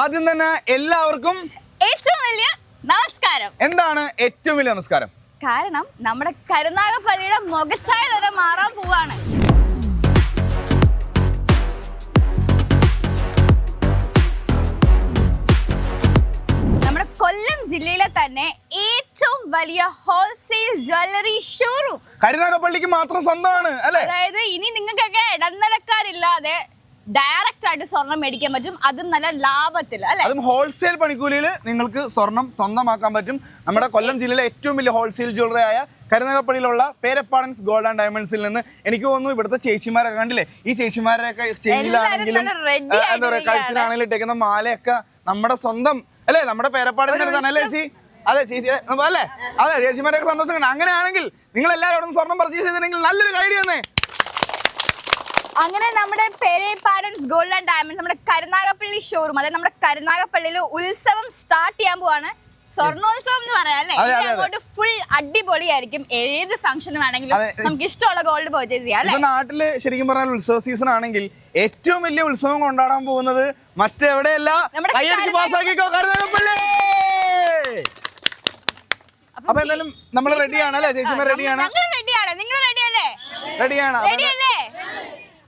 ആദ്യം തന്നെ എല്ലാവർക്കും ഏറ്റവും വലിയ നമസ്കാരം. എന്താണ് ഏറ്റവും വലിയ നമസ്കാരം? കാരണം നമ്മുടെ കരുനാഗപ്പള്ളിയുടെ മുഖച്ഛായ തന്നെ മാറാൻ പോവാണ്. നമ്മുടെ കൊല്ലം ജില്ലയിലെ തന്നെ ഏറ്റവും വലിയ ഹോൾസെയിൽ ജ്വല്ലറി ഷോറൂം കരുനാഗപ്പള്ളിക്ക് മാത്രം സ്വന്തമാണ് അല്ലെ? അതായത് ഇനി നിങ്ങൾക്കൊക്കെ ഇടനിലക്കാരില്ലാതെ ഡയറക്റ്റ് ആയിട്ട് സ്വർണം മേടിക്കാൻ പറ്റും. അതും നല്ല ലാഭത്തിൽ അല്ലെ? അതും ഹോൾസെയിൽ പണിക്കൂലിയിൽ നിങ്ങൾക്ക് സ്വർണം സ്വന്തമാക്കാൻ പറ്റും. നമ്മുടെ കൊല്ലം ജില്ലയിലെ ഏറ്റവും വലിയ ഹോൾസെയിൽ ജ്വല്ലറി ആയ കരുനകപ്പള്ളിയിലുള്ള പേരപ്പാടൻസ് ഗോൾഡ് ആൻഡ് ഡയമണ്ട്സിൽ നിന്ന് എനിക്ക് തോന്നുന്നു ഇവിടുത്തെ ചേച്ചിമാരൊക്കെ കണ്ടില്ലേ? ഈ ചേച്ചിമാരൊക്കെ ചെയിലാണെങ്കിലും എന്താ പറയുക. കഴുത്തിലാണെങ്കിലും ഇട്ടേക്കുന്ന മാലയൊക്കെ നമ്മുടെ സ്വന്തം അല്ലേ? നമ്മുടെ പേരപ്പാടിന്റെ അടുത്താണല്ലേ ചേച്ചി? അതെ ചേച്ചി അല്ലേ? അതെ ചേച്ചിമാരൊക്കെ സന്തോഷം അങ്ങനെയാണെങ്കിൽ നിങ്ങൾ എല്ലാവരും അവിടെ സ്വർണം പർച്ചേസ് ചെയ്തിട്ടുണ്ടെങ്കിൽ നല്ലൊരു ഐഡിയ തന്നെ. അങ്ങനെ നമ്മുടെ പേരെ പാരൻസ് ഗോൾഡ് ആൻഡ് ഡയമണ്ട്സ് നമ്മുടെ കരുനാഗപ്പള്ളി ഷോറൂം അതായത് നമ്മുടെ കരുനാഗപ്പള്ളിയിൽ ഉത്സവം സ്റ്റാർട്ട് ചെയ്യാൻ പോവാണ്. സ്വർണോത്സവം എന്ന് പറയാം അല്ലേ. അങ്ങോട്ട് ഫുൾ അടിപൊളിയായിരിക്കും. ഏത് ഫംഗ്ഷൻ വേണമെങ്കിലും നമുക്ക് ഇഷ്ടമുള്ള ഗോൾഡ് പർച്ചേസ് ചെയ്യാം അല്ലെ? നാട്ടിൽ ശരിക്കും പറഞ്ഞാൽ ഉത്സവ സീസൺ ആണെങ്കിൽ ഏറ്റവും വലിയ ഉത്സവം കൊണ്ടാടാൻ പോകുന്നത് മറ്റെവിടെയല്ല? അപ്പൊ എന്തായാലും നമ്മൾ റെഡിയാണ് അല്ലേ? ചേച്ചിമാർ റെഡിയാണ് റെഡിയാണ് റെഡിയാണ് നിങ്ങൾ റെഡിയല്ലേ റെഡിയാണ്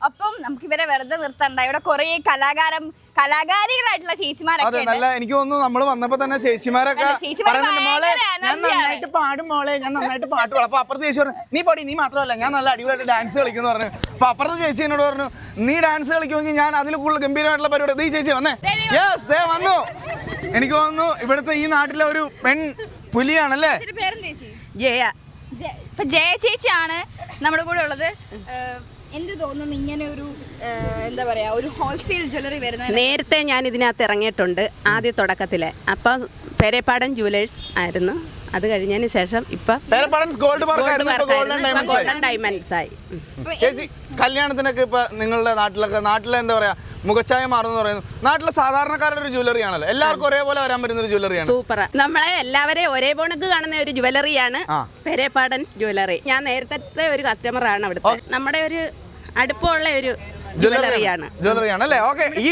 അപ്പൊ നമുക്ക് ഇവരെ വെറുതെ നിർത്തണ്ട. ഇവിടെ കുറേ കലാകാരം കലാകാരികളായിട്ടുള്ള ചേച്ചിമാരൊക്കെ അതെ ഉണ്ട്. നല്ല എനിക്ക് തോന്നുന്നു നമ്മൾ വന്നപ്പോ തന്നെ ചേച്ചിമാരൊക്കെ അല്ല, ചേച്ചിമാര് പറയുന്നുണ്ട് മോളെ ഭയങ്കര ഞാൻ energy ആണ്." നന്നായിട്ട് പാടും മോളെ ഞാൻ നന്നായിട്ട് പാട്ട് പാടും അപ്പൊ അപ്പുറത്തെ ചേച്ചി പറഞ്ഞു നീ പാടി നീ മാത്രമല്ല ഞാൻ നല്ല അടിപൊളിയായിട്ട് ഡാൻസ് കളിക്കുന്നു പറഞ്ഞു. അപ്പൊ അപ്പുറത്തെ ചേച്ചി എന്നോട് പറഞ്ഞു നീ ഡാൻസ് കളിക്കുമെങ്കിൽ ഞാൻ അതിൽ കൂടുതൽ ഗംഭീരമായിട്ടുള്ള പരിപാടി നീ ചേച്ചി വന്നേ. യെസ് ദേ വന്നു. എനിക്ക് തോന്നുന്നു ഇവിടുത്തെ ഈ നാട്ടിലെ ഒരു പെൺ പുലിയാണല്ലേ? ചേച്ചിയുടെ പേരെന്താ ചേച്ചി? ജയ ഇപ്പൊ ജയ ചേച്ചിയാണ് നമ്മുടെ കൂടെ ഉള്ളത്. ഏഹ്, എന്ത് തോന്നുന്നു ഇങ്ങനെ ഒരു എന്താ പറയാ ഒരു ഹോൾസെയിൽ ജ്വല്ലറി വരുന്ന നേരത്തെ ഞാൻ ഇതിനകത്ത് ഇറങ്ങിയിട്ടുണ്ട് ആദ്യ തുടക്കത്തിൽ അപ്പം പെരേപ്പാടൻ ജുവലേഴ്സ് ആയിരുന്നു. അത് കഴിഞ്ഞതിന് ശേഷം ഇപ്പം ഗോൾഡ് മാർക്ക് ആയിരുന്നു ഇപ്പൊ ഗോൾഡൻ ഡയമണ്ട്സ് ആയി. ചേച്ചി കല്യാണത്തിനൊക്കെ ഇപ്പൊ നിങ്ങളുടെ നാട്ടിലൊക്കെ നാട്ടിലെ എന്താ പറയാ മുഖച്ഛായ മാറുന്നു പറയുന്നു. നാട്ടിലെ സാധാരണക്കാരുടെ ഒരു ജ്വല്ലറി ആണല്ലോ. എല്ലാവർക്കും ഒരേപോലെ വരാൻ പറ്റുന്ന ഒരു ജ്വല്ലറിയാണ് സൂപ്പർ നമ്മളെ എല്ലാവരെയും ഒരേ പോണക്ക് കാണുന്ന ഒരു ജുവലറിയാണ്. പെരേപ്പാടൻസ് ജ്വല്ലറി ഞാൻ നേരത്തെ ഒരു കസ്റ്റമർ ആണ് അവിടുത്തെ. നമ്മുടെ ഒരു അടുപ്പമുള്ള ഒരു ജ്വല്ലറിയാണ് ജ്വല്ലറിയാണ് അല്ലേ? ഓക്കെ ഈ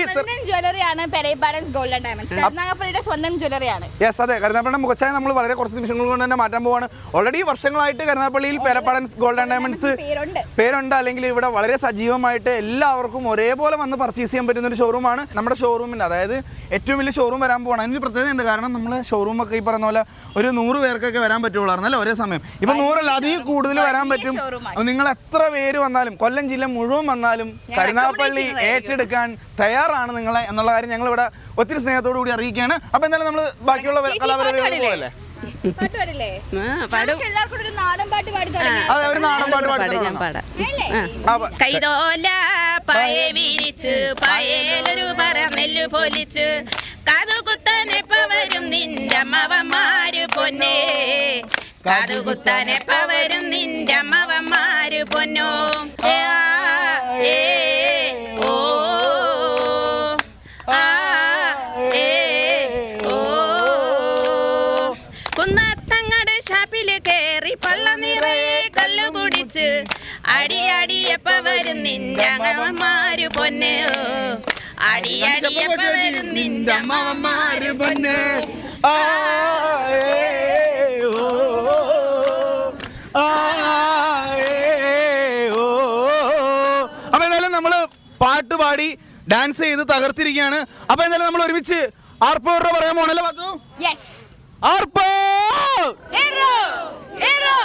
ജ്വല്ലറിയാണ് പെരേപ്പാരൻസ് ഗോൾഡ് ഡയമണ്ട്സ് കരുനാഗപ്പള്ളിയുടെ സ്വന്തം ജ്വല്ലറിയാണ് യെസ് അതെ. കരുനാപ്പള്ളിയുടെ മുഖച്ചായ നമ്മൾ വളരെ കുറച്ച് നിമിഷങ്ങൾ കൊണ്ട് തന്നെ മാറ്റാൻ പോവാണ്. ഓൾറെഡി വർഷങ്ങളായിട്ട് കരുനാപ്പള്ളിയിൽ പെരപ്പാടൻസ് ഗോൾഡ് ആൻഡ് ഡയമണ്ട്സ് പേരുണ്ട്. അല്ലെങ്കിൽ ഇവിടെ വളരെ സജീവമായിട്ട് എല്ലാവർക്കും ഒരേപോലെ വന്ന് പർച്ചേസ് ചെയ്യാൻ പറ്റുന്ന ഒരു ഷോറൂമാണ് നമ്മുടെ ഷോറൂമിന്റെ അതായത് ഏറ്റവും വലിയ ഷോറൂം വരാൻ പോവാണ്. അതിന് പ്രത്യേകത ഉണ്ട്. കാരണം നമ്മൾ ഷോറൂമൊക്കെ ഈ പറഞ്ഞ പോലെ ഒരു നൂറ് പേർക്കൊക്കെ വരാൻ പറ്റുള്ളായിരുന്നു അല്ലേ? ഒരേ സമയം. ഇപ്പം നൂറല്ല അതിൽ കൂടുതൽ വരാൻ പറ്റും. അപ്പോൾ നിങ്ങൾ എത്ര പേര് വന്നാലും കൊല്ലം ജില്ല മുഴുവൻ വന്നാലും കരുനാപ്പള്ളി ഏറ്റെടുക്കാൻ തയ്യാറാണ് നിങ്ങളെ എന്നുള്ള കാര്യം ഞങ്ങൾ ഇവിടെ ഒത്തിരി സ്നേഹത്തോടു കൂടി അറിയിക്കുകയാണ്. അപ്പൊ എന്തായാലും നമ്മൾ ബാക്കിയുള്ള കലാപരിപാടികൾ പാട്ട് പോകല്ലേ പാടില്ലേ ആ, പാടും. നമുക്ക് എല്ലാവർക്കും കൂടി പാട്ട് പാടി തുടങ്ങി. അതെ ഒരു പാട്ട് പാട് ഞാൻ പാടാം. അല്ലേ? ആ, കൈതോല പയ വിരിച്ച് പയലൊരു പറ നെല്ല് പൊലിച്ച്. കാതുകുത്താനെപ്പ വരും നിന്റെ അമ്മവന്മാര് പൊന്നേ. കാതുകുത്താനെപ്പ വരും നിന്റെ അമ്മവന്മാര് പൊന്നോ. ഏ, അടി അടിയപ്പ വരും നിന്റെ അമ്മമാര് പൊന്നെ. അടി അടിയപ്പ വരും നിന്റമ്മമാര് പൊന്നെ. ആ. അപ്പൊ എന്തായാലും നമ്മൾ പാട്ട് പാടി ഡാൻസ് ചെയ്ത് തകർത്തിരിക്കുകയാണ്. അപ്പൊ എന്തായാലും നമ്മൾ ഒരുമിച്ച് ആർപ്പോ പറയാൻ പോണല്ലോ പറഞ്ഞു യെസ് ആർപ്പോ? ഹീറോ ഹീറോ ഹീറോ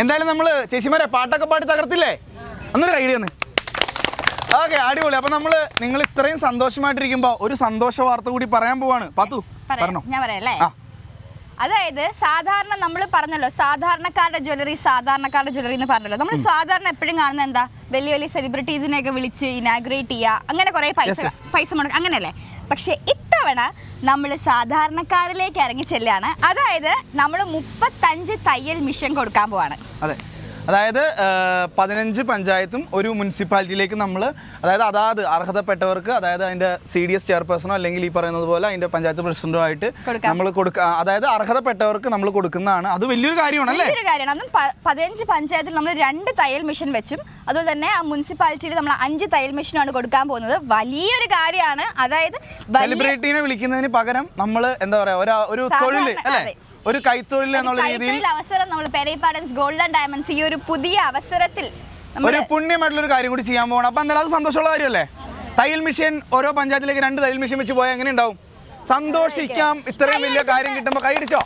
എന്തായാലും നമ്മൾ ചേച്ചിമാരെ പാട്ടൊക്കെ പാടി തകർത്തില്ലേ? അന്നൊരു ഐഡിയ ഒന്ന് ഓക്കെ അടിപൊളി. അപ്പൊ നമ്മൾ നിങ്ങൾ ഇത്രയും സന്തോഷമായിട്ടിരിക്കുമ്പോ ഒരു സന്തോഷ വാർത്ത കൂടി പറയാൻ പോവാണ്. പത്തു പറഞ്ഞോ. ഞാൻ പറയാല്ലേ അതായത് സാധാരണ നമ്മൾ പറഞ്ഞല്ലോ സാധാരണക്കാരുടെ ജ്വല്ലറി സാധാരണക്കാരുടെ ജ്വല്ലറി എന്ന് പറഞ്ഞല്ലോ. നമ്മൾ സാധാരണ എപ്പോഴും കാണുന്ന എന്താ? വലിയ വലിയ സെലിബ്രിറ്റീസിനെ ഒക്കെ വിളിച്ച് ഇനാഗ്രേറ്റ് ചെയ്യുക. അങ്ങനെ കുറെ പൈസ. പൈസ മുടക്കുക അങ്ങനെയല്ലേ? പക്ഷെ ഇത്തവണ നമ്മൾ സാധാരണക്കാരിലേക്ക് ഇറങ്ങി ചെല്ലാണ് അതായത് നമ്മൾ മുപ്പത്തഞ്ച് തയ്യൽ മിഷൻ കൊടുക്കാൻ പോവാണ്. അതെ. അതായത് പതിനഞ്ച് പഞ്ചായത്തും ഒരു മുനിസിപ്പാലിറ്റിയിലേക്ക് നമ്മൾ അതായത് അതാത് അർഹതപ്പെട്ടവർക്ക് അതായത് അതിന്റെ സി ഡി എസ് ചെയർപേഴ്സണോ അല്ലെങ്കിൽ ഈ പറയുന്നത് പോലെ അതിന്റെ പഞ്ചായത്ത് പ്രസിഡന്റോ ആയിട്ട് നമ്മൾ കൊടുക്കുക അതായത് അർഹതപ്പെട്ടവർക്ക് നമ്മൾ കൊടുക്കുന്നതാണ്. അത് വലിയൊരു കാര്യമാണ് അല്ലേ? വലിയൊരു കാര്യമാണ്. അതും പതിനഞ്ച് പഞ്ചായത്തിൽ നമ്മൾ രണ്ട് തയ്യൽ മെഷീൻ വെച്ചും അതുപോലെ തന്നെ ആ മുനിസിപ്പാലിറ്റിയിൽ നമ്മൾ അഞ്ച് തയ്യൽ മെഷീനാണ് കൊടുക്കാൻ പോകുന്നത്. വലിയൊരു കാര്യമാണ്. അതായത് സെലിബ്രിറ്റീനെ വിളിക്കുന്നതിന് പകരം നമ്മൾ എന്താ പറയാ ഒരു തൊഴിൽ അല്ലേ. ഒരു കൈത്തൊഴിൽ എന്നുള്ള രീതിയിൽ അവസരം നമ്മൾ പെരേപ്പാടൻസ് ഗോൾഡൻ ഡയമണ്ട്സ് ഈ ഒരു പുതിയ അവസരത്തിൽ ഒരു പുണ്യമായിട്ടുള്ള ഒരു കാര്യം കൂടി ചെയ്യാൻ പോകണം അപ്പൊ എന്തായാലും അത് സന്തോഷമുള്ള കാര്യമല്ലേ? തയ്യൽ മെഷീൻ ഓരോ പഞ്ചായത്തിലേക്ക് രണ്ട് തയ്യൽ മെഷീൻ വെച്ച് പോയാൽ എങ്ങനെ ഉണ്ടാവും? സന്തോഷിക്കാം. ഇത്രയും വലിയ കാര്യം കിട്ടുമ്പോ കൈയടിച്ചോ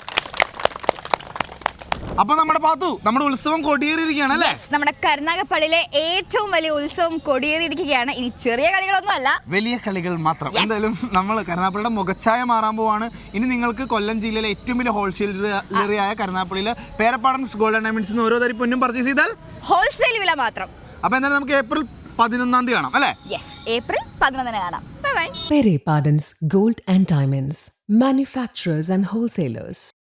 അപ്പൊ നമ്മുടെ പാത്തു നമ്മുടെ ഉത്സവം കൊടിയേറിയിരിക്കുകയാണ് അല്ലേ? നമ്മുടെ കരുനാഗപ്പള്ളിയിലെ ഏറ്റവും വലിയ ഉത്സവം കൊടിയേറിയിരിക്കുകയാണ്. ഇനി ചെറിയ കളികളൊന്നും അല്ല. വലിയ കളികൾ മാത്രം. എന്തായാലും നമ്മൾ കരുനാപ്പള്ളിയുടെ മുഖച്ഛായ മാറാൻ പോവാണ്. ഇനി നിങ്ങൾക്ക് കൊല്ലം ജില്ലയിലെ ഏറ്റവും വലിയ ഹോൾസെയിലറിയായ കരുനാപ്പള്ളിയിലെ പേരപ്പാടൻസ് ഗോൾഡ് ഡയമണ്ട്സ് ഓരോ തരി പൊന്നും പർച്ചേസ് ചെയ്താൽ ഹോൾസെയിൽ വില മാത്രം. അപ്പൊ എന്തായാലും നമുക്ക് ഏപ്രിൽ പതിനൊന്നാം തീയതി കാണാം അല്ലേ? യെസ് ഏപ്രിൽ പതിനൊന്നിന് കാണാം. Bye bye Pere Pardon's Gold and Diamonds, manufacturers and wholesalers.